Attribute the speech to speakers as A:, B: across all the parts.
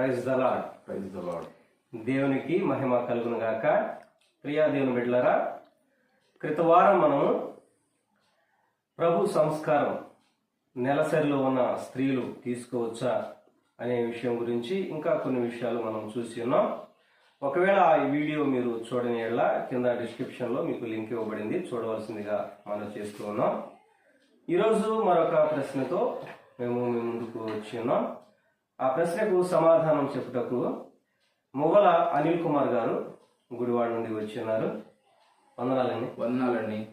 A: Praise the Lord
B: praise the Lord
A: దేవునికి మహిమ కలుగును గాక. ప్రియా దేవుని బిడ్డలారా క్రితవారం మనం ప్రభు సంస్కారం నెలసరిలో ఉన్న స్త్రీలు తీసుకోవచ్చా అనే విషయం గురించి ఇంకా కొన్ని విషయాలు మనం చూసి ఉన్నాం. ఒకవేళ ఈ వీడియో మీరు చూడని ఎడల కింద డిస్క్రిప్షన్లో మీకు లింక్ ఇవ్వబడింది చూడవలసిందిగా మనం చేస్తూ ఉన్నాం. ఈరోజు మరొక ప్రశ్నతో మేము మీ ముందుకు వచ్చి ఉన్నాం. ఆ ప్రశ్నకు సమాధానం చెప్పుటకు మువ్వల అనిల్ కుమార్ గారు గుడివాడ నుండి వచ్చి ఉన్నారు. వందనాలండి.
B: వందనాలండి.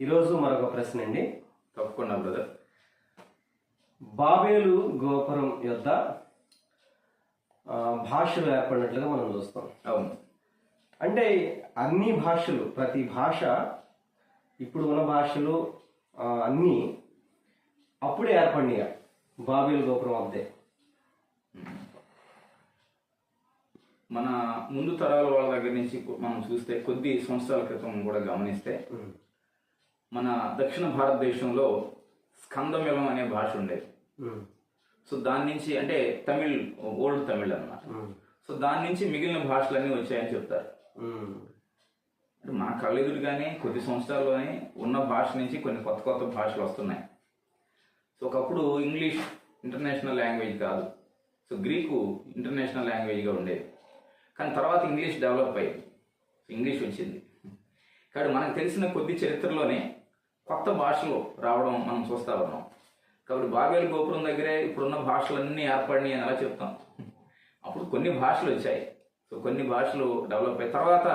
A: ఈరోజు మరొక ప్రశ్న అండి.
B: తప్పకుండా బ్రదర్.
A: బాబేలు గోపురం యొద్ద ఆ, భాషలు ఏర్పడినట్లుగా మనం చూస్తాం.
B: అవును.
A: అంటే అన్ని భాషలు ప్రతి భాష ఇప్పుడు ఉన్న భాషలు అన్నీ అప్పుడే ఏర్పడినాయి. బాబేలు గోపురం వద్దే.
B: మన ముందు తరాల వాళ్ళ దగ్గర నుంచి మనం చూస్తే కొద్ది సంవత్సరాల క్రితం కూడా గమనిస్తే మన దక్షిణ భారతదేశంలో స్కందమిలం అనే భాష ఉండేది. సో దాని నుంచి అంటే తమిళ్ ఓల్డ్ తమిళ్ అన్నమాట.
A: ఉమ్,
B: సో దాని నుంచి మిగిలిన భాషలన్నీ వచ్చాయని చెప్తారు. అంటే మన కళ్ళెదురుగానే కొద్ది సంవత్సరాల్లోనే ఉన్న భాష నుంచి కొన్ని కొత్త కొత్త భాషలు వస్తున్నాయి. సో ఒకప్పుడు ఇంగ్లీష్ ఇంటర్నేషనల్ లాంగ్వేజ్ కాదు. సో గ్రీకు ఇంటర్నేషనల్ లాంగ్వేజ్గా ఉండేది. కానీ తర్వాత ఇంగ్లీష్ డెవలప్ అయ్యింది ఇంగ్లీష్ వచ్చింది. కాబట్టి మనకు తెలిసిన కొద్ది చరిత్రలోనే కొత్త భాషలు రావడం మనం చూస్తా ఉన్నాం. కాబట్టి బాబేలు గోపురం దగ్గరే ఇప్పుడున్న భాషలన్నీ ఏర్పడినాయి అని ఎలా చెప్తాం? అప్పుడు కొన్ని భాషలు వచ్చాయి. సో కొన్ని భాషలు డెవలప్ అయ్యి తర్వాత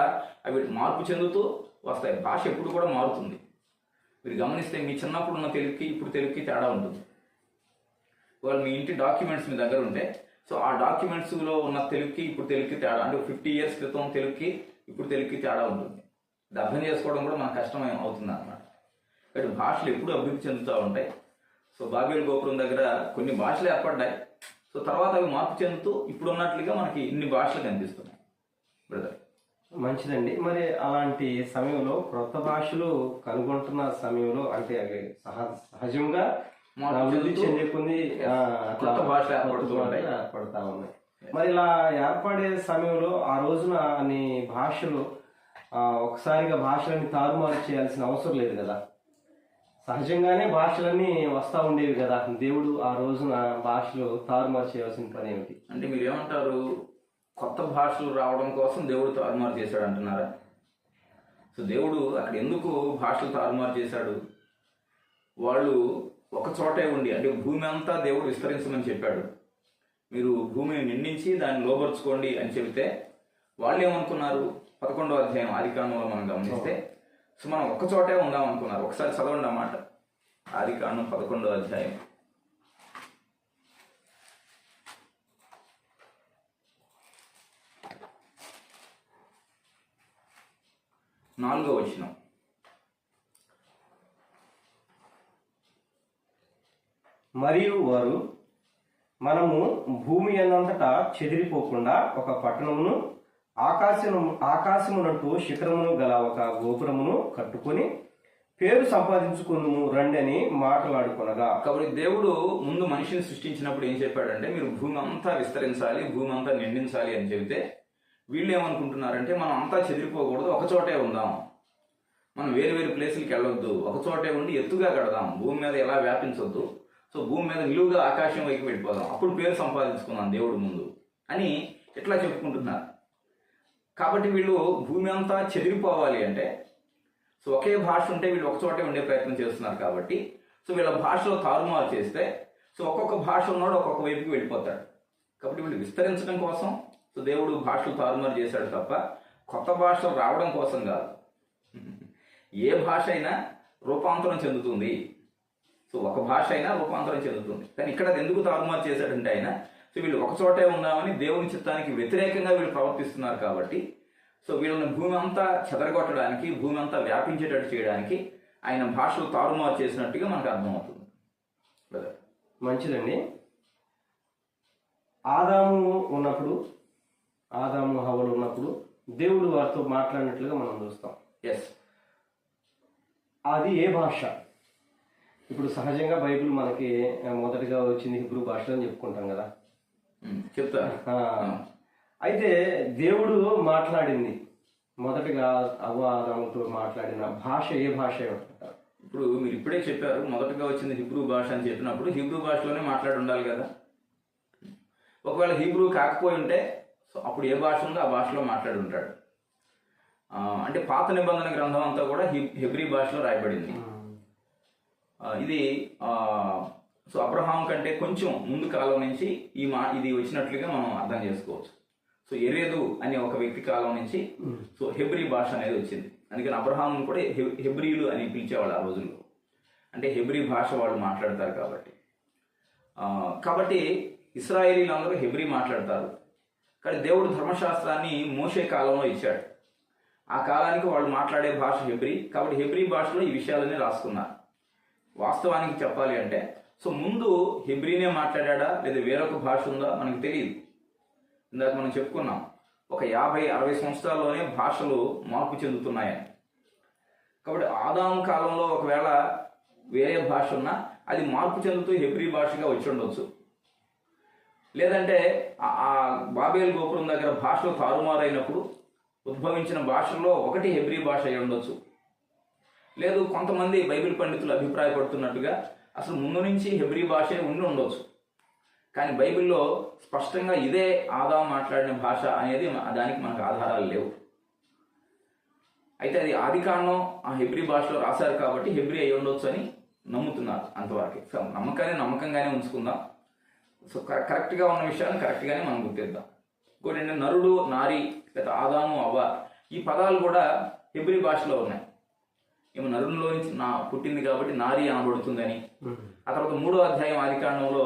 B: అవి మార్పు చెందుతూ వస్తాయి. భాష ఎప్పుడు కూడా మారుతుంది. మీరు గమనిస్తే మీ చిన్నప్పుడు ఉన్న తెలుగుకి ఇప్పుడు తెలుగుకి తేడా ఉంటుంది. వాళ్ళు మీ ఇంటి డాక్యుమెంట్స్ మీ దగ్గర ఉంటే సో ఆ డాక్యుమెంట్స్లో ఉన్న తెలుగుకి ఇప్పుడు తెలుగుకి తేడా అంటే ఫిఫ్టీ ఇయర్స్ క్రితం తెలుగుకి ఇప్పుడు తెలుగుకి తేడా ఉంటుంది. ఇది అర్థం చేసుకోవడం కూడా మనకు కష్టం అవుతుంది అనమాట కాబట్టి భాషలు ఎప్పుడు అభివృద్ధి చెందుతూ ఉంటాయి. సో బాబేలు గోపురం దగ్గర కొన్ని భాషలు ఏర్పడ్డాయి. సో తర్వాత అవి మార్పు చెందుతూ ఇప్పుడు ఉన్నట్లుగా మనకి ఇన్ని భాషలు కనిపిస్తున్నాయి బ్రదర్.
A: మంచిదండి. మరి అలాంటి సమయంలో క్రొత్త భాషలు కనుగొంటున్న సమయంలో అంటే అవి సహ- సహజంగా అభివృద్ధి
B: చెందుతూ
A: చెందే కొన్ని ఆ, అట్లా
B: కొత్త
A: ఉన్నాయి మరి ఇలా ఏర్పడే సమయంలో ఆ రోజున అన్ని భాషలు ఒకసారిగా భాషలన్నీ తారుమారు చేయాల్సిన అవసరం లేదు కదా? సహజంగానే భాషలన్నీ వస్తా ఉండేవి కదా? దేవుడు ఆ రోజున భాషలు తారుమారు చేయాల్సిన పని ఏమిటి?
B: అంటే మీరు ఏమంటారు? కొత్త భాషలు రావడం కోసం దేవుడు తారుమారు చేశాడు అంటున్నారా? సో దేవుడు అక్కడ ఎందుకు భాషలు తారుమారు చేశాడు? వాళ్ళు ఒక చోటే ఉండి అంటే భూమి అంతా దేవుడు విస్తరించమని చెప్పాడు. మీరు భూమిని నిండించి దాన్ని లోపరుచుకోండి అని చెబితే వాళ్ళు ఏమనుకున్నారు పదకొండో అధ్యాయం ఆదికాండంలో మనం గమనిస్తే సో మనం ఒక్క చోటే ఉందాం అనుకున్నారు ఒకసారి చదవండి అన్నమాట ఆదికాండం పదకొండో అధ్యాయం. నాలుగో వచనం.
A: మరియు వారు మనము భూమి అన్నంతటా చెదిరిపోకుండా ఒక పట్టణమును ఆకాశము ఆకాశమునట్టు శిఖరమును గల ఒక గోపురమును కట్టుకొని పేరు సంపాదించుకును రండి అని మాట్లాడుకొనగా.
B: కాబట్టి దేవుడు ముందు మనిషిని సృష్టించినప్పుడు ఏం చెప్పాడంటే మీరు భూమి అంతా విస్తరించాలి భూమి అంతా నిండించాలి అని చెబితే వీళ్ళు ఏమనుకుంటున్నారంటే మనం అంతా చెదిరిపోకూడదు ఒకచోటే ఉందాం. మనం వేరు వేరు ప్లేసులకి వెళ్ళొద్దు ఒకచోటే ఉండి ఎత్తుగా కడదాం భూమి మీద ఎలా వ్యాపించొద్దు. సో భూమి మీద నిలువుగా ఆకాశం వైపు వెళ్ళిపోదాం. అప్పుడు పేరు సంపాదించుకున్నాం దేవుడు ముందు అని ఇట్లా చెప్పుకుంటున్నారు? కాబట్టి వీళ్ళు భూమి అంతా చెదిరిపోవాలి అంటే సో ఒకే భాష ఉంటే వీళ్ళు ఒకచోటే ఉండే ప్రయత్నం చేస్తున్నారు కాబట్టి సో వీళ్ళ భాషలో తారుమారు చేస్తే సో ఒక్కొక్క భాష ఉన్నాడు ఒక్కొక్క వైపుకి వెళ్ళిపోతాడు. కాబట్టి వీళ్ళు విస్తరించడం కోసం సో దేవుడు భాషలు తారుమారు చేశాడు తప్ప కొత్త భాషలు రావడం కోసం కాదు. ఏ భాష అయినా రూపాంతరం చెందుతుంది. సో ఒక భాష అయినా రూపాంతరం చెందుతుంది. కానీ ఇక్కడ ఎందుకు తారుమారు చేశాడంటే ఆయన సో వీళ్ళు ఒక చోటే ఉందామని దేవుని చిత్తానికి వ్యతిరేకంగా వీళ్ళు ప్రవర్తిస్తున్నారు కాబట్టి సో వీళ్ళని భూమి అంతా చెదరగొట్టడానికి భూమి అంతా వ్యాపించేటట్టు చేయడానికి ఆయన భాషలు తారుమారు చేసినట్టుగా మనకు అర్థమవుతుంది.
A: మంచిదండి. ఆదాము ఉన్నప్పుడు ఆదాము హవలు ఉన్నప్పుడు దేవుడు వారితో మాట్లాడినట్లుగా మనం చూస్తాం.
B: ఎస్
A: అది ఏ భాష? ఇప్పుడు సహజంగా బైబిల్ మనకి మొదటగా వచ్చింది హిబ్రూ భాషలో అని చెప్పుకుంటాం కదా. ఆ, అయితే దేవుడు మాట్లాడింది. మొదటగా అవ్వ ఆదాముతో మాట్లాడిన భాష ఏ భాష అంటారు?
B: ఇప్పుడు మీరు ఇప్పుడే చెప్పారు మొదటగా వచ్చింది హిబ్రూ భాష అని చెప్పినప్పుడు హిబ్రూ భాషలోనే మాట్లాడి ఉండాలి కదా. ఒకవేళ హిబ్రూ కాకపోయి ఉంటే సో అప్పుడు ఏ భాష ఉందో ఆ భాషలో మాట్లాడి ఉంటాడు. అంటే పాత నిబంధన గ్రంథం అంతా కూడా హిబ్ హెబ్రీ భాషలో రాయబడింది. ఇది సో అబ్రహాం కంటే కొంచెం ముందు కాలం నుంచి ఈ మా ఇది వచ్చినట్లుగా మనం అర్థం చేసుకోవచ్చు. సో ఎరేదు అనే ఒక వ్యక్తి కాలం నుంచి సో హెబ్రీ భాష అనేది వచ్చింది. అందుకని అబ్రహాం కూడా హె- హెబ్రీలు అని పిలిచేవాళ్ళు ఆ రోజుల్లో. అంటే హెబ్రీ భాష వాళ్ళు మాట్లాడతారు కాబట్టి. కాబట్టి ఇస్రాయేలీలందరూ హెబ్రీ మాట్లాడతారు. కానీ దేవుడు ధర్మశాస్త్రాన్ని మోసే కాలంలో ఇచ్చాడు. ఆ కాలానికి వాళ్ళు మాట్లాడే భాష హెబ్రీ. కాబట్టి హెబ్రీ భాషలో ఈ విషయాలన్నీ రాసుకున్నారు. వాస్తవానికి చెప్పాలి అంటే సో ముందు హెబ్రీనే మాట్లాడా లేదా వేరొక భాష ఉందా మనకు తెలియదు. ఇందాక మనం చెప్పుకున్నాం ఒక యాభై అరవై సంవత్సరాల్లోనే భాషలు మార్పు చెందుతున్నాయని. కాబట్టి ఆదాం కాలంలో ఒకవేళ వేరే భాష ఉన్నా అది మార్పు చెందుతూ హెబ్రీ భాషగా వచ్చి ఉండొచ్చు. లేదంటే ఆ- ఆ బాబేల్ గోపురం దగ్గర భాషలు తారుమారైనప్పుడు ఉద్భవించిన భాషల్లో ఒకటి హెబ్రీ భాష అయి ఉండొచ్చు. లేదు కొంతమంది బైబిల్ పండితులు అభిప్రాయపడుతున్నట్టుగా అసలు ముందు నుంచి హెబ్రీ భాషే ఉండి ఉండొచ్చు. కానీ బైబిల్లో స్పష్టంగా ఇదే ఆదాం మాట్లాడిన భాష అనేది దానికి మనకు ఆధారాలు లేవు. అయితే అది ఆది కాండం ఆ హెబ్రీ భాషలో రాశారు కాబట్టి హెబ్రీ అయి ఉండొచ్చు అని నమ్ముతున్నారు అంతవరకు. సో నమ్మకాన్ని నమ్మకంగానే ఉంచుకుందాం. సో కరెక్ట్గా ఉన్న విషయాన్ని కరెక్ట్గానే మనం గుర్తిద్దాం. ఇంకోటి నరుడు నారి లేదా ఆదాము అవ్వ ఈ పదాలు కూడా హెబ్రీ భాషలో ఉన్నాయి. ఏమో నరునిలో నుంచి నా పుట్టింది కాబట్టి నారి అనబడుతుందని. ఆ తర్వాత మూడో అధ్యాయం ఆది కాండంలో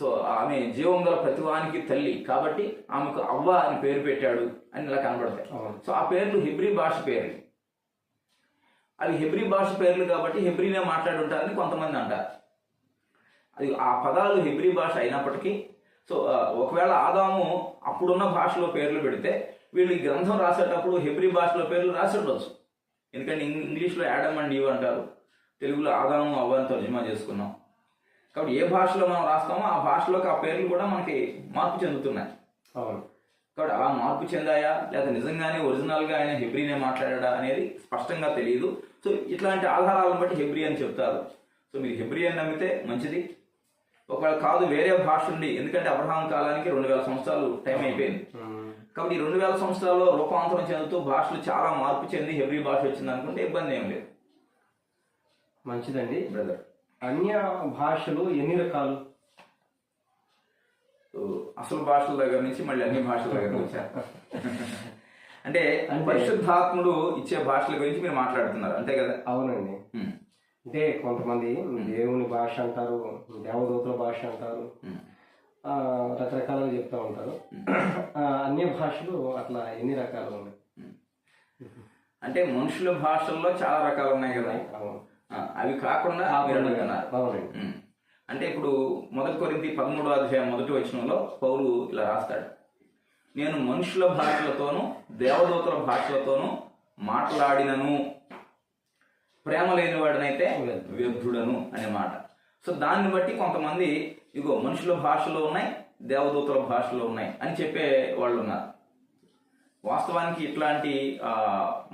B: సో ఆమె జీవం గల ప్రతివానికి తల్లి కాబట్టి ఆమెకు అవ్వ అని పేరు పెట్టాడు అని ఇలా కనబడతాయి. సో ఆ పేర్లు హెబ్రీ భాష పేర్లు. అవి హెబ్రీ భాష పేర్లు కాబట్టి హెబ్రీనే మాట్లాడి ఉంటారని కొంతమంది అంటారు. అది ఆ పదాలు హెబ్రీ భాష అయినప్పటికీ సో ఒకవేళ ఆదాము అప్పుడున్న భాషలో పేర్లు పెడితే వీళ్ళు ఈ గ్రంథం రాసేటప్పుడు హెబ్రీ భాషలో పేర్లు రాసి ఉండొచ్చు. ఎందుకంటే ఇంగ్- ఇంగ్లీష్లో యాడమ్ అండ్ ఈవ్ అంటారు. తెలుగులో ఆదాము అవ్వ అని తర్జుమా చేసుకున్నాం. కాబట్టి ఏ భాషలో మనం రాస్తామో ఆ భాషలోకి ఆ పేర్లు కూడా మనకి మార్పు చెందుతున్నాయి.
A: అవును.
B: కాబట్టి అలా మార్పు చెందాయా? లేదా నిజంగానే ఒరిజినల్గా ఆయన హెబ్రీనే మాట్లాడా అనేది స్పష్టంగా తెలియదు సో ఇట్లాంటి ఆధారాలను బట్టి హెబ్రీ అని చెప్తారు. సో మీరు హెబ్రీ అని నమ్మితే మంచిది. ఒకవేళ కాదు వేరే భాష ఉంది ఎందుకంటే అబ్రహాం కాలానికి రెండు వేల సంవత్సరాలు టైం అయిపోయింది. కాబట్టి ఈ రెండు వేల సంవత్సరాల్లో రూపాంతరం చెందుతూ భాషలు చాలా మార్పు చెంది హెబ్రీ భాష వచ్చింది అనుకుంటే ఇబ్బంది ఏం లేదు.
A: మంచిదండి.
B: బ్రదర్
A: అన్య భాషలు ఎన్ని రకాలు?
B: అసలు భాషల దగ్గర నుంచి మళ్ళీ అన్ని భాషల దగ్గర వచ్చారు అంటే పరిశుద్ధాత్ముడు ఇచ్చే భాషల గురించి మీరు మాట్లాడుతున్నారు అంతే కదా?
A: అవునండి.
B: ఉమ్,
A: అంటే కొంతమంది దేవుని భాష అంటారు దేవదూతల భాష అంటారు. ఆ, రకరకాలుగా చెప్తా ఉంటారు. ఆ, అన్య భాషలు అట్లా ఎన్ని రకాలు ఉన్నాయి?
B: అంటే మనుషుల భాషల్లో చాలా రకాలు ఉన్నాయి కదా? అవి కాకుండా. అంటే ఇప్పుడు మొదటి కొరింది పదమూడో అధ్యాయం మొదటి వచనంలో పౌలు ఇలా రాస్తాడు. నేను మనుషుల భాషలతోనూ దేవదూతల భాషలతోనూ మాట్లాడినను. ప్రేమ లేని వాడినైతే వ్యర్థుడను అనే మాట. సో దాన్ని బట్టి కొంతమంది ఇగో మనుషుల భాషలో ఉన్నాయి దేవదూతల భాషలో ఉన్నాయి అని చెప్పే వాళ్ళు ఉన్నారు. వాస్తవానికి ఇట్లాంటి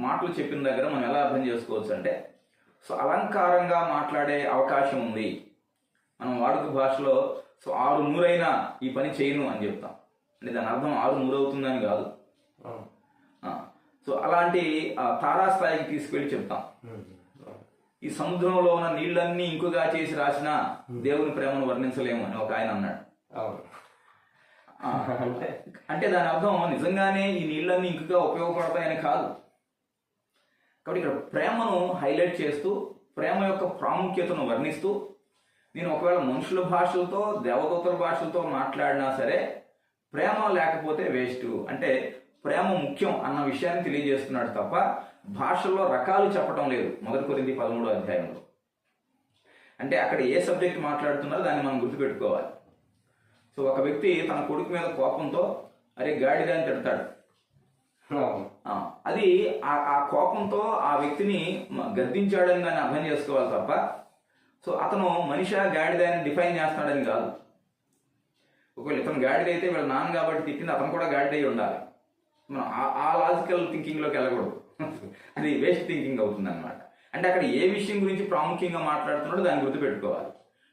B: మాటలు చెప్పిన దగ్గర మనం ఎలా అర్థం చేసుకోవచ్చు అంటే సో అలంకారంగా మాట్లాడే అవకాశం ఉంది. మనం వాడుక భాషలో సో ఆరు నూరైనా ఈ పని చేయను అని చెప్తాం. అంటే దాని అర్థం ఆరు నూరవుతుందని కాదు. సో అలాంటి తారాస్థాయికి తీసుకెళ్ళి చెప్తాం. ఈ సముద్రంలో ఉన్న నీళ్ళన్నీ ఇంకుగా చేసి రాసిన దేవుని ప్రేమను వర్ణించలేము అని ఒక ఆయన అన్నాడు.
A: అంటే
B: దాని అర్థం నిజంగానే ఈ నీళ్ళన్నీ ఇంకుగా ఉపయోగపడతాయని కాదు. కాబట్టి ఇక్కడ ప్రేమను హైలైట్ చేస్తూ ప్రేమ యొక్క ప్రాముఖ్యతను వర్ణిస్తూ నేను ఒకవేళ మనుషుల భాషలతో దేవదూతల భాషలతో మాట్లాడినా సరే ప్రేమ లేకపోతే వేస్ట్. అంటే ప్రేమ ముఖ్యం అన్న విషయాన్ని తెలియజేస్తున్నాడు తప్ప భాషల్లో రకాలు చెప్పడం లేదు. మొదటి కొరింది పదమూడో అధ్యాయంలో. అంటే అక్కడ ఏ సబ్జెక్ట్ మాట్లాడుతున్నారో దాన్ని మనం గుర్తుపెట్టుకోవాలి. సో ఒక వ్యక్తి తన కొడుకు మీద కోపంతో అరే గాడిద అని తిడతాడు. అది ఆ కోపంతో ఆ వ్యక్తిని గద్దించాడని దాన్ని అర్థం చేసుకోవాలి తప్ప సో అతను మనిషి గాడిద అని డిఫైన్ చేస్తున్నాడని కాదు. ఒకవేళ ఇతను గాడిద అయితే వీళ్ళ నాన్న కాబట్టి తిట్టింది అతను కూడా గాడిద అయి ఉండాలి. మనం ఆ- ఆ లాజికల్ థింకింగ్లోకి వెళ్ళకూడదు. అది వేస్ట్ థింకింగ్ అవుతుంది అనమాట అంటే అక్కడ ఏ విషయం గురించి ప్రాముఖ్యంగా మాట్లాడుతున్నాడో దాన్ని గుర్తుపెట్టుకోవాలి.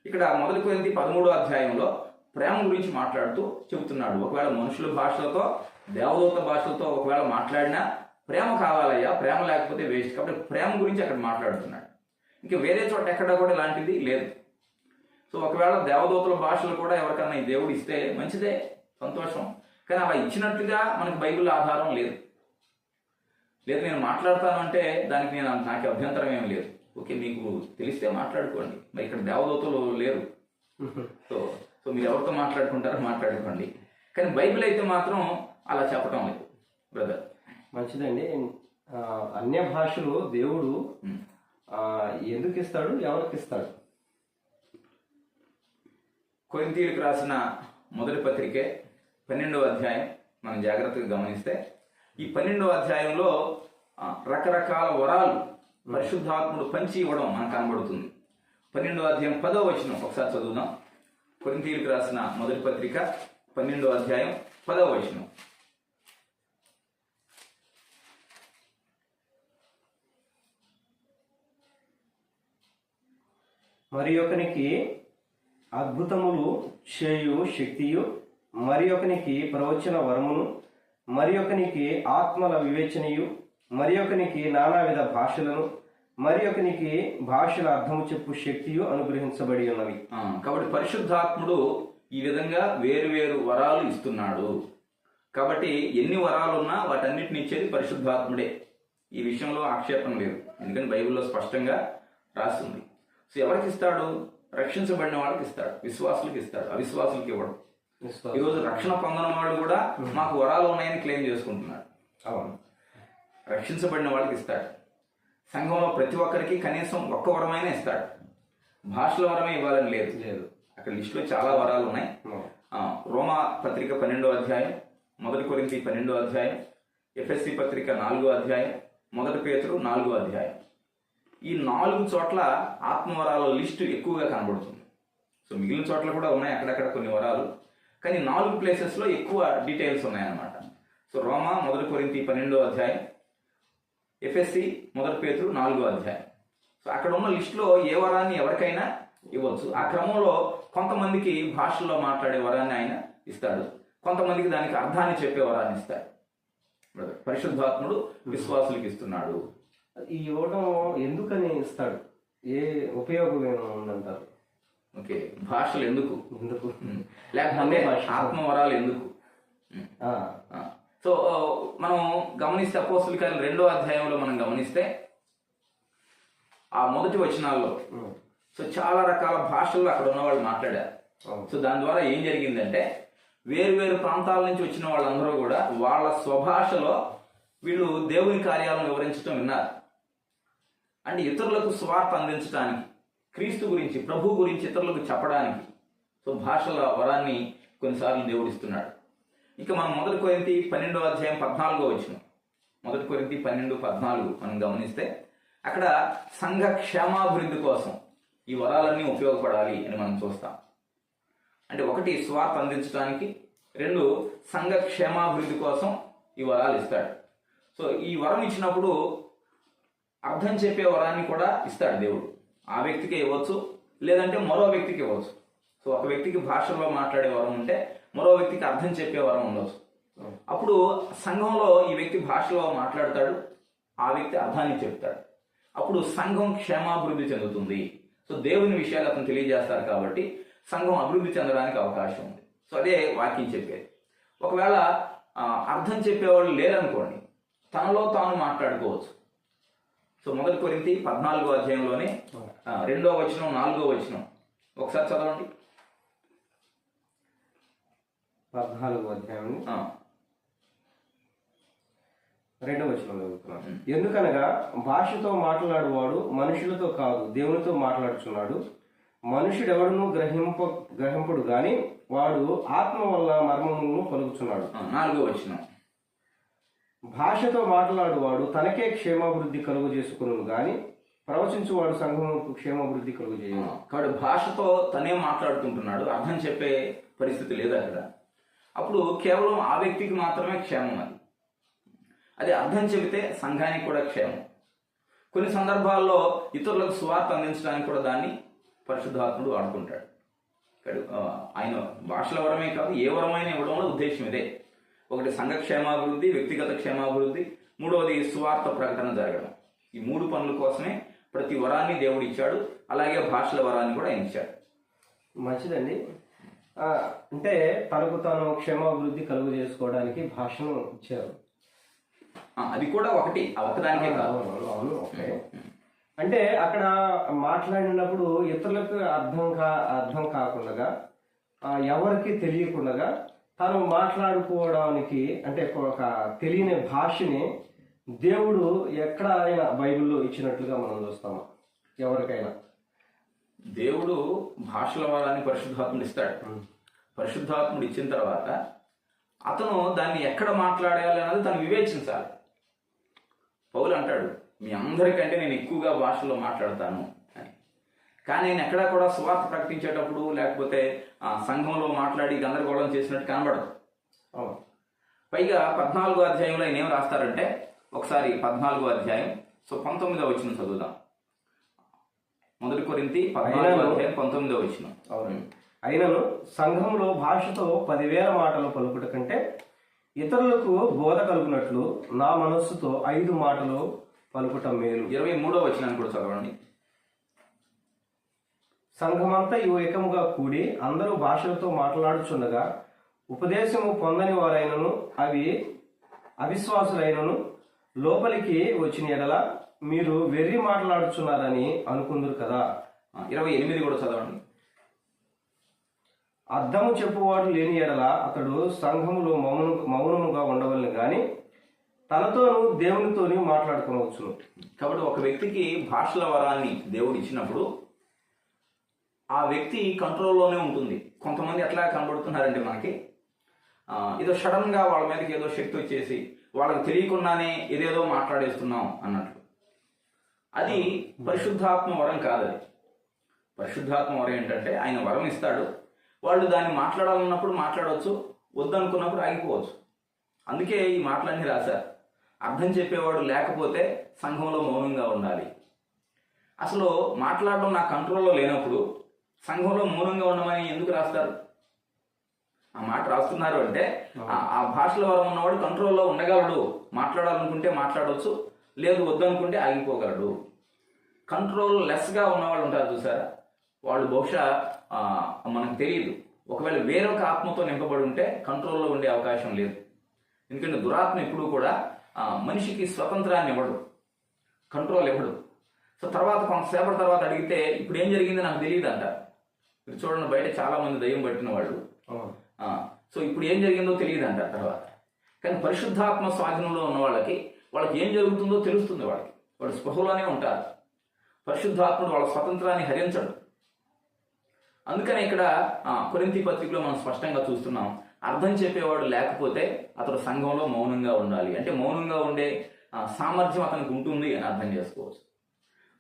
B: ఇక్కడ మొదటి కొరింథీ పదమూడో అధ్యాయంలో ప్రేమ గురించి మాట్లాడుతూ చెబుతున్నాడు. ఒకవేళ మనుషుల భాషలతో దేవదూత భాషలతో ఒకవేళ మాట్లాడినా ప్రేమ కావాలయ్యా ప్రేమ లేకపోతే వేస్ట్ కాబట్టి ప్రేమ గురించి అక్కడ మాట్లాడుతున్నాడు. ఇంకా వేరే చోట ఎక్కడా కూడా ఇలాంటిది లేదు. సో ఒకవేళ దేవదూతల భాషలు కూడా ఎవరికన్నా ఈ దేవుడు ఇస్తే మంచిదే సంతోషం. కానీ అలా ఇచ్చినట్టుగా మనకి బైబిల్ ఆధారం లేదు. లేదు నేను మాట్లాడతాను అంటే దానికి నేను నాకు అభ్యంతరం ఏం లేదు. ఓకే మీకు తెలిస్తే మాట్లాడుకోండి. మరి ఇక్కడ దేవదూతలు లేరు. సో సో మీరు ఎవరితో మాట్లాడుకుంటారో మాట్లాడుకోండి. కానీ బైబిల్ అయితే మాత్రం అలా చెప్పటం లేదు బ్రదర్.
A: మంచిదండి. అన్య భాషలు దేవుడు ఎందుకు ఇస్తాడు? ఎవరికి ఇస్తాడు?
B: కొరింతీలకు రాసిన మొదటి పత్రికే పన్నెండవ అధ్యాయం మనం జాగ్రత్తగా గమనిస్తే ఈ పన్నెండవ అధ్యాయంలో రకరకాల వరాలు పరిశుద్ధాత్ముడు పంచి ఇవ్వడం మనకు కనబడుతుంది. పన్నెండవ అధ్యాయం పదో వచనం ఒకసారి చదువుదాం. కొరింతీలకు రాసిన మొదటి పత్రిక పన్నెండవ అధ్యాయం పదవ వచనం.
A: మరి ఒకనికి అద్భుతములు చేయు శక్తియు మరి ఒకనికి ప్రవచన వరమును మరి ఒకనికి ఆత్మల వివేచనయు మరి ఒకనికి నానావిధ భాషలను మరి ఒకనికి భాషల అర్థము చెప్పు శక్తియు అనుగ్రహించబడి ఉన్నవి.
B: కాబట్టి పరిశుద్ధాత్ముడు ఈ విధంగా వేరువేరు వరాలు ఇస్తున్నాడు. కాబట్టి ఎన్ని వరాలు ఉన్నా వాటన్నిటిని ఇచ్చేది పరిశుద్ధాత్ముడే. ఈ విషయంలో ఆక్షేపం లేదు. ఎందుకని బైబిల్లో స్పష్టంగా రాస్తుంది. సో ఎవరికి ఇస్తాడు? రక్షించబడిన వాళ్ళకి ఇస్తాడు. విశ్వాసులకు ఇస్తాడు. అవిశ్వాసులకి ఇవ్వడం. ఈరోజు రక్షణ పొందిన వాళ్ళు కూడా మాకు వరాలు ఉన్నాయని క్లెయిమ్ చేసుకుంటున్నాడు.
A: అవును.
B: రక్షించబడిన వాళ్ళకి ఇస్తాడు. సంఘంలో ప్రతి ఒక్కరికి కనీసం ఒక్క వరమైనా ఇస్తాడు. భాషల వరమే ఇవ్వాలని లేదు.
A: లేదు.
B: అక్కడ లిస్టులో చాలా వరాలు ఉన్నాయి. రోమా పత్రిక పన్నెండో అధ్యాయం మొదటి కొరింథీ పన్నెండో అధ్యాయం ఎఫ్ఎస్సి పత్రిక నాలుగో అధ్యాయం మొదటి పేతురు నాలుగో అధ్యాయం. ఈ నాలుగు చోట్ల ఆత్మవరాల లిస్టు ఎక్కువగా కనబడుతుంది. సో మిగిలిన చోట్ల కూడా ఉన్నాయి. అక్కడక్కడ కొన్ని వరాలు. కానీ నాలుగు ప్లేసెస్లో ఎక్కువ డీటెయిల్స్ ఉన్నాయన్నమాట. సో రోమా మొదటి ఈ పన్నెండో అధ్యాయం ఎఫ్ఎస్సి మొదటి పేతులు నాలుగో అధ్యాయం. సో అక్కడ ఉన్న లిస్టులో ఏ వరాన్ని ఎవరికైనా ఇవ్వచ్చు. ఆ క్రమంలో కొంతమందికి భాషల్లో మాట్లాడే వరాన్ని ఆయన ఇస్తాడు. కొంతమందికి దానికి అర్థాన్ని చెప్పే వరాన్ని ఇస్తాడు. పరిశుద్ధాత్ముడు విశ్వాసులకు ఇస్తున్నాడు.
A: ఈ ఇవ్వడం ఎందుకని ఇస్తాడు? ఏ ఉపయోగం ఏమో ఉందంటారు?
B: ఓకే భాషలు ఎందుకు
A: ఎందుకు.
B: లేకపోతే. ఆత్మవరాలు ఎందుకు. సో మనం గమనిస్తే అపోస్తుల కార్యాలు రెండో అధ్యాయంలో మనం గమనిస్తే ఆ మొదటి వచనాల్లో సో చాలా రకాల భాషల్లో అక్కడ ఉన్న వాళ్ళు మాట్లాడారు. సో దాని ద్వారా ఏం జరిగిందంటే వేరు వేరు ప్రాంతాల నుంచి వచ్చిన వాళ్ళందరూ కూడా వాళ్ళ స్వభాషలో వీళ్ళు దేవుని కార్యాలను వివరించడం విన్నారు అంటే ఇతరులకు స్వార్థ అందించడానికి క్రీస్తు గురించి ప్రభు గురించి ఇతరులకు చెప్పడానికి. సో భాషల వరాన్ని కొన్నిసార్లు దేవుడిస్తున్నాడు ఇక మనం మొదటి కొరింతి పన్నెండో అధ్యాయం పద్నాలుగో వచ్చిన మొదటి కొరింతి పన్నెండు పద్నాలుగు మనం గమనిస్తే అక్కడ సంఘ క్షేమాభివృద్ధి కోసం ఈ వరాలన్నీ ఉపయోగపడాలి అని మనం చూస్తాం. అంటే ఒకటి స్వార్థ అందించడానికి రెండు సంఘ క్షేమాభివృద్ధి కోసం ఈ వరాలు ఇస్తాడు. సో ఈ వరం ఇచ్చినప్పుడు అర్థం చెప్పే వరాన్ని కూడా ఇస్తాడు దేవుడు. ఆ వ్యక్తికి ఇవ్వచ్చు లేదంటే మరో వ్యక్తికి ఇవ్వచ్చు. సో ఒక వ్యక్తికి భాషలో మాట్లాడే వరం ఉంటే మరో వ్యక్తికి అర్థం చెప్పే వరం ఉండవచ్చు అప్పుడు సంఘంలో ఈ వ్యక్తి భాషలో మాట్లాడతాడు ఆ వ్యక్తి అర్థాన్ని చెప్తాడు. అప్పుడు సంఘం క్షేమాభివృద్ధి చెందుతుంది. సో దేవుని విషయాలు అతను తెలియజేస్తారు కాబట్టి సంఘం అభివృద్ధి చెందడానికి అవకాశం ఉంది. సో అదే వాక్యం చెప్పేది. ఒకవేళ అర్థం చెప్పేవాళ్ళు లేరనుకోండి తనలో తాను మాట్లాడుకోవచ్చు. సో మొదటి కొరింతి పద్నాలుగో అధ్యాయంలోనే రెండో వచనం నాలుగో వచనం. ఒకసారి చదవండి.
A: పద్నాలుగు అధ్యాయం రెండవ వచనం చదువుతున్నాను. ఎందుకనగా భాషతో మాట్లాడువాడు మనుషులతో కాదు దేవునితో మాట్లాడుచున్నాడు. మనుషుడెవడును గ్రహింప గ్రహింపుడు గాని వాడు ఆత్మ వల్ల మర్మములను పలుకుచున్నాడు.
B: ఆ, నాలుగో వచనం.
A: భాషతో మాట్లాడువాడు తనకే క్షేమాభివృద్ధి కలుగు చేసుకును గాని ప్రవచించువాడు సంఘముకు క్షేమాభివృద్ధి కలుగు చేయను
B: కాబట్టి భాషతో తనే మాట్లాడుకుంటున్నాడు. అర్థం చెప్పే పరిస్థితి లేదు అక్కడ. అప్పుడు కేవలం ఆ వ్యక్తికి మాత్రమే క్షేమం అది. అది అర్థం చెబితే సంఘానికి కూడా క్షేమం. కొన్ని సందర్భాల్లో ఇతరులకు స్వార్థ అందించడానికి కూడా దాన్ని పరిశుద్ధాత్ముడు వాడుకుంటాడు. ఆయన భాషల వరమే కాదు ఏ వరమైన ఇవ్వడంలో ఉద్దేశం ఇదే. ఒకటి సంఘ క్షేమాభివృద్ధి వ్యక్తిగత క్షేమాభివృద్ధి మూడవది స్వార్థ ప్రకటన జరగడం. ఈ మూడు పనుల కోసమే ప్రతి వరాన్ని దేవుడు ఇచ్చాడు అలాగే భాషల వరాన్ని కూడా ఆయన ఇచ్చాడు.
A: మంచిదండి. అంటే తనకు తాను క్షేమాభివృద్ధి కలుగు చేసుకోవడానికి భాషను ఇచ్చారు.
B: అది కూడా ఒకటి ఆ ఒకదానికే కాదు.
A: అవును, అవును, ఓకే. అంటే అక్కడ మాట్లాడినప్పుడు ఇతరులకు అర్థం కా అర్థం కాకుండా ఎవరికి తెలియకుండా తను మాట్లాడుకోవడానికి అంటే ఒక తెలియని భాషని దేవుడు ఎక్కడ ఆయన బైబిల్లో ఇచ్చినట్లుగా మనం చూస్తాము ఎవరికైనా.
B: దేవుడు భాషల వరాన్ని పరిశుద్ధాత్ముడు ఇస్తాడు. పరిశుద్ధాత్ముడు ఇచ్చిన తర్వాత అతను దాన్ని ఎక్కడ మాట్లాడాలి అన్నది తను వివేచించాలి. పౌలు అంటాడు మీ అందరికంటే నేను ఎక్కువగా భాషల్లో మాట్లాడతాను. కానీ నేను ఎక్కడా కూడా స్వార్థ ప్రకటించేటప్పుడు లేకపోతే ఆ, సంఘంలో మాట్లాడి గందరగోళం చేసినట్టు కనబడదు.
A: అవును
B: పైగా పద్నాలుగో అధ్యాయంలో ఆయన ఏం రాస్తారంటే ఒకసారి పద్నాలుగో అధ్యాయం సో పంతొమ్మిదో వచ్చిన చదువుదాం. మొదటి కొరింతి పద్నాలుగో అధ్యాయం పంతొమ్మిదో వచ్చిన
A: అయినను సంఘంలో భాషతో పదివేల మాటలు పలుకుట కంటే ఇతరులకు బోధ కలుగునట్లు నా మనస్సుతో ఐదు మాటలు పలుకుట మేలు.
B: ఇరవై మూడో వచ్చినాన్ని కూడా చదవండి.
A: సంఘమంతా ఏకముగా కూడి అందరూ భాషలతో మాట్లాడుచుండగా ఉపదేశము పొందని వారైనను అవి అవిశ్వాసులైనను లోపలికి వచ్చిన ఎడల మీరు వెర్రి మాట్లాడుచున్నారని అనుకుందరు కదా.
B: ఇరవై ఎనిమిది కూడా చదవండి.
A: అర్థము చెప్పువాడు లేని ఎడల అతడు సంఘములో మౌనం మౌనముగా ఉండవలని గాని తనతోనూ దేవునితోని మాట్లాడుకోవచ్చును
B: కాబట్టి ఒక వ్యక్తికి భాషల వరాన్ని దేవుడు ఇచ్చినప్పుడు ఆ వ్యక్తి కంట్రోల్లోనే ఉంటుంది. కొంతమంది ఎట్లా కనబడుతున్నారంటే మనకి ఏదో సడన్గా వాళ్ళ మీదకి ఏదో శక్తి వచ్చేసి వాళ్ళకి తెలియకుండానే ఏదేదో మాట్లాడేస్తున్నాం అన్నట్లు. అది పరిశుద్ధాత్మ వరం కాదు అది. పరిశుద్ధాత్మ వరం ఏంటంటే ఆయన వరం ఇస్తాడు. వాళ్ళు దాన్ని మాట్లాడాలన్నప్పుడు మాట్లాడవచ్చు వద్దనుకున్నప్పుడు ఆగిపోవచ్చు. అందుకే ఈ మాటలన్నీ రాశారు. అర్థం చెప్పేవాడు లేకపోతే సంఘంలో మౌనంగా ఉండాలి. అసలు మాట్లాడడం నా కంట్రోల్లో లేనప్పుడు సంఘంలో మౌనంగా ఉండమని ఎందుకు రాస్తారు? ఆ మాట రాస్తున్నారు అంటే ఆ- భాషల వరం ఉన్నవాడు కంట్రోల్లో ఉండగలడు. మాట్లాడాలనుకుంటే మాట్లాడవచ్చు లేదు వద్దనుకుంటే ఆగిపోగలడు. కంట్రోల్ లెస్గా ఉన్నవాళ్ళు ఉంటారు చూసారా? వాళ్ళు బహుశా మనకు తెలియదు ఒకవేళ వేరొక ఆత్మతో నింపబడి ఉంటే కంట్రోల్లో ఉండే అవకాశం లేదు. ఎందుకంటే దురాత్మ ఎప్పుడూ కూడా మనిషికి స్వతంత్రాన్ని ఇవ్వడు. కంట్రోల్ ఇవ్వడు. సో తర్వాత కొంతసేపటి తర్వాత అడిగితే ఇప్పుడు ఏం జరిగింది నాకు తెలియదు అంటారు మీరు చూడండి బయట చాలా మంది దయ్యం పట్టిన వాళ్ళు. సో ఇప్పుడు ఏం జరిగిందో తెలియదు అంటారు తర్వాత. కానీ పరిశుద్ధాత్మ స్వాధీనంలో ఉన్న వాళ్ళకి వాళ్ళకి ఏం జరుగుతుందో తెలుస్తుంది వాళ్ళకి. వాళ్ళు స్పృహలోనే ఉంటారు. పరిశుద్ధాత్ముడు వాళ్ళ స్వతంత్రాన్ని హరించడు. అందుకనే ఇక్కడ ఆ, కొరింథీ పత్రికలో మనం స్పష్టంగా చూస్తున్నాం అర్థం చెప్పేవాడు లేకపోతే అతడు సంఘంలో మౌనంగా ఉండాలి. అంటే మౌనంగా ఉండే సామర్థ్యం అతనికి ఉంటుంది అని అర్థం చేసుకోవచ్చు.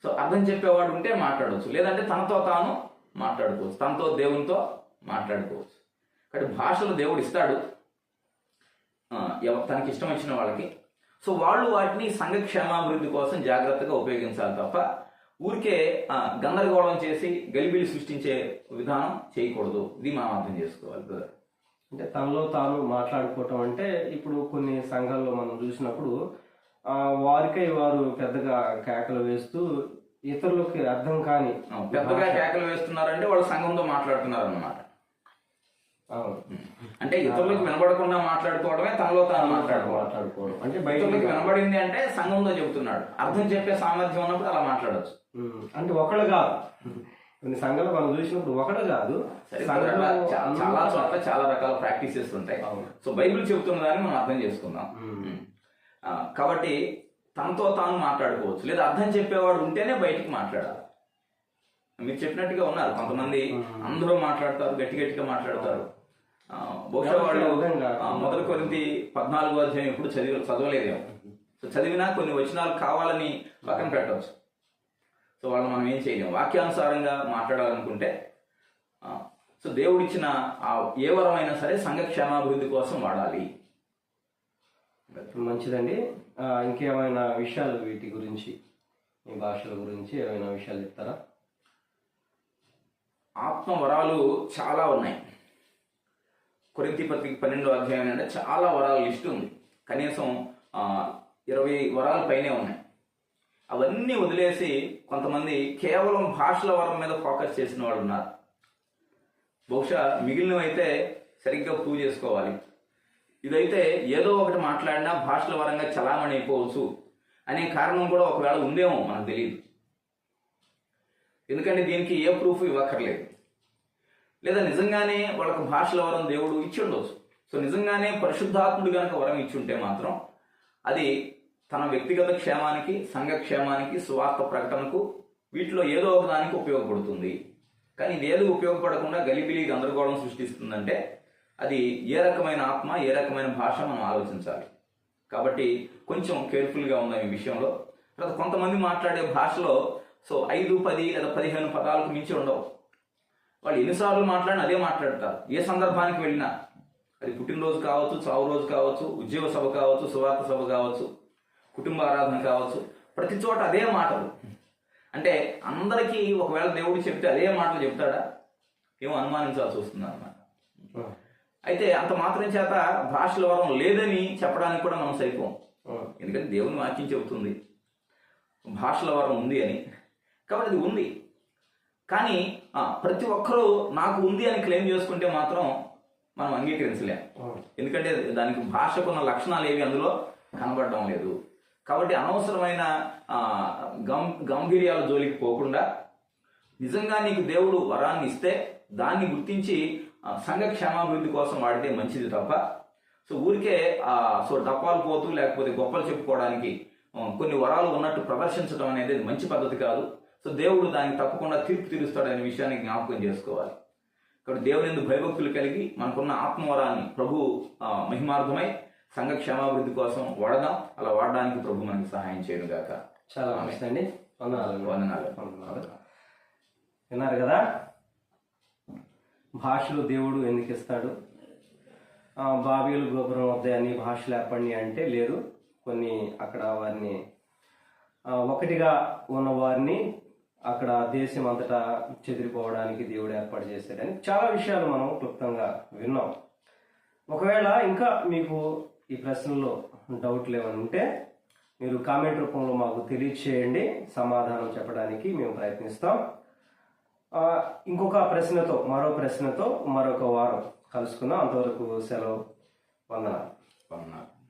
B: సో అర్థం చెప్పేవాడు ఉంటే మాట్లాడవచ్చు లేదంటే తనతో తాను మాట్లాడుకోవచ్చు. తనతో దేవునితో మాట్లాడుకోవచ్చు. కాబట్టి భాషలు దేవుడు ఇస్తాడు. తనకి ఇష్టం వచ్చిన వాళ్ళకి. సో వాళ్ళు వాటిని సంఘ క్షేమాభివృద్ధి కోసం జాగ్రత్తగా ఉపయోగించాలి తప్ప ఊరికే గందరగోళం చేసి గలిబిలి సృష్టించే విధానం చేయకూడదు. ఇది మనం అర్థం చేసుకోవాలి బ్రదర్
A: అంటే తనలో తాను మాట్లాడుకోవటం అంటే ఇప్పుడు కొన్ని సంఘాల్లో మనం చూసినప్పుడు వారికై వారు పెద్దగా కేకలు వేస్తూ ఇతరులకి అర్థం కాని
B: పెద్దగా కేకలు వేస్తున్నారంటే వాళ్ళు సంఘంతో మాట్లాడుతున్నారు అన్నమాట
A: అవును.
B: అంటే ఇతరులకు వినబడకుండా మాట్లాడుకోవడమే తనలో తాను మాట్లాడుకోవడం.
A: అంటే బయట
B: ఇతరులకు వినబడింది అంటే సంఘంతో చెబుతున్నాడు. అర్థం చెప్పే సామర్థ్యం ఉన్నప్పుడు అలా మాట్లాడొచ్చు.
A: అంటే ఒకళ్ళు కాదు. కొన్ని సంఘాలు మనం చూసినప్పుడు ఒకడు కాదు.
B: చాలా చోట్ల చాలా రకాల ప్రాక్టీసెస్ ఉంటాయి. సో బైబిల్ చెబుతున్న దాన్ని మనం అర్థం చేసుకుందాం. కాబట్టి తనతో తాను మాట్లాడుకోవచ్చు. లేదా అర్థం చెప్పేవాడు ఉంటేనే బయటికి మాట్లాడాలి. మీరు చెప్పినట్టుగా ఉన్నారు. కొంతమంది అందరూ మాట్లాడతారు గట్టి గట్టిగా మాట్లాడతారు. బహుశా వాళ్ళు మొదటి కొరింది పద్నాలుగో అధ్యాయం ఎప్పుడు చదివి చదవలేదేమో. సో చదివినా కొన్ని వచనాలు కావాలని పక్కన పెట్టవచ్చు. సో వాళ్ళు మనం ఏం చేయలేము వాక్యానుసారంగా మాట్లాడాలనుకుంటే సో దేవుడిచ్చిన ఆ ఏ వరమైనా సరే సంఘ క్షేమాభివృద్ధి కోసం వాడాలి.
A: మంచిదండి. ఇంకేమైనా విషయాలు వీటి గురించి? మీ భాషల గురించి ఏమైనా విషయాలు చెప్తారా?
B: ఆత్మ వరాలు చాలా ఉన్నాయి. కొరింతి పత్రిక పన్నెండో అధ్యాయం అంటే చాలా వరాల లిస్ట్ ఉంది. కనీసం ఇరవై వరాల పైనే ఉన్నాయి. అవన్నీ వదిలేసి కొంతమంది కేవలం భాషల వరం మీద ఫోకస్ చేసిన వాళ్ళు ఉన్నారు. బహుశా మిగిలినవైతే సరిగ్గా ప్రూవ్ చేసుకోవాలి. ఇదైతే ఏదో ఒకటి మాట్లాడినా భాషల వరంగా చలామణి అయిపోవచ్చు అనే కారణం కూడా ఒకవేళ ఉందేమో మనకు తెలియదు ఎందుకంటే దీనికి ఏ ప్రూఫ్ ఇవ్వక్కర్లేదు. లేదా నిజంగానే వాళ్ళకు భాషల వరం దేవుడు ఇచ్చి సో నిజంగానే పరిశుద్ధాత్ముడు కనుక వరం ఇచ్చి ఉంటే మాత్రం అది తన వ్యక్తిగత క్షేమానికి సంఘ క్షేమానికి స్వార్థ ప్రకటనకు వీటిలో ఏదో ఒకదానికి ఉపయోగపడుతుంది. కానీ ఇది ఏది ఉపయోగపడకుండా గలిబిలి గందరగోళం సృష్టిస్తుందంటే అది ఏ రకమైన ఆత్మ ఏ రకమైన భాష మనం ఆలోచించాలి. కాబట్టి కొంచెం కేర్ఫుల్గా ఉందాం ఈ విషయంలో. తర్వాత కొంతమంది మాట్లాడే భాషలో సో ఐదు పది లేదా పదిహేను పదాలకు మించి ఉండవు. వాళ్ళు ఎన్నిసార్లు మాట్లాడినా అదే మాట్లాడతారు. ఏ సందర్భానికి వెళ్ళినా. అది పుట్టినరోజు కావచ్చు చావు రోజు కావచ్చు ఉద్యోగ సభ కావచ్చు సువార్త సభ కావచ్చు కుటుంబ ఆరాధన కావచ్చు ప్రతి చోట అదే మాటలు. అంటే అందరికీ ఒకవేళ దేవుడు చెప్తే అదే మాటలు చెప్తాడా? ఏమో అనుమానించాల్సి వస్తుంది అన్నమాట. అయితే అంత మాత్రం చేత భాషల వరం లేదని చెప్పడానికి కూడా మనం సరిపోం
A: ఆ,
B: ఎందుకంటే దేవుని వాక్యం చెబుతుంది. భాషల వరం ఉంది అని. కాబట్టి అది ఉంది. కానీ ప్రతి ఒక్కరూ నాకు ఉంది అని క్లెయిమ్ చేసుకుంటే మాత్రం మనం అంగీకరించలేం. ఎందుకంటే దానికి భాషకున్న లక్షణాలు ఏవి అందులో కనబడడం లేదు. కాబట్టి అనవసరమైన గం గంభీర్యాల జోలికి పోకుండా నిజంగా నీకు దేవుడు వరాన్ని ఇస్తే దాన్ని గుర్తించి సంఘ క్షేమాభివృద్ధి కోసం వాడితే మంచిది తప్ప సో ఊరికే ఆ, సో డప్పాలు పోతూ లేకపోతే గొప్పలు చెప్పుకోవడానికి కొన్ని వరాలు ఉన్నట్టు ప్రదర్శించడం అనేది మంచి పద్ధతి కాదు. సో దేవుడు దానికి తప్పకుండా తీర్పు తీరుస్తాడనే విషయాన్ని జ్ఞాపకం చేసుకోవాలి. కాబట్టి దేవుని ఎందుకు భయభక్తులు కలిగి మనకున్న ఆత్మవరాన్ని ప్రభు మహిమార్థమై సంఘ క్షేమాభివృద్ధి కోసం వాడదాం. అలా వాడడానికి ప్రభు మనకి సహాయం చేయను గాక.
A: చాలా మంచిదండి. వందనాలు.
B: వందనాలు.
A: విన్నారు కదా? భాషలు దేవుడు ఎందుకు ఇస్తాడు? బాబీలు గోపురం వద్ద అన్ని భాషలు ఏర్పడినాయి అంటే లేదు కొన్ని అక్కడ వారిని ఒకటిగా ఉన్న వారిని అక్కడ దేశం అంతటా చెదిరిపోవడానికి దేవుడు ఏర్పాటు చేశాడని చాలా విషయాలు మనం క్లుప్తంగా విన్నాం. ఒకవేళ ఇంకా మీకు ఈ ప్రశ్నలో డౌట్లు ఏమనుంటే ఉంటే మీరు కామెంట్ రూపంలో మాకు తెలియచేయండి. సమాధానం చెప్పడానికి మేము ప్రయత్నిస్తాం. ఇంకొక ప్రశ్నతో మరో ప్రశ్నతో మరొక వారం కలుసుకుందాం. అంతవరకు సెలవు. వందనాలు.
B: వందనాలు.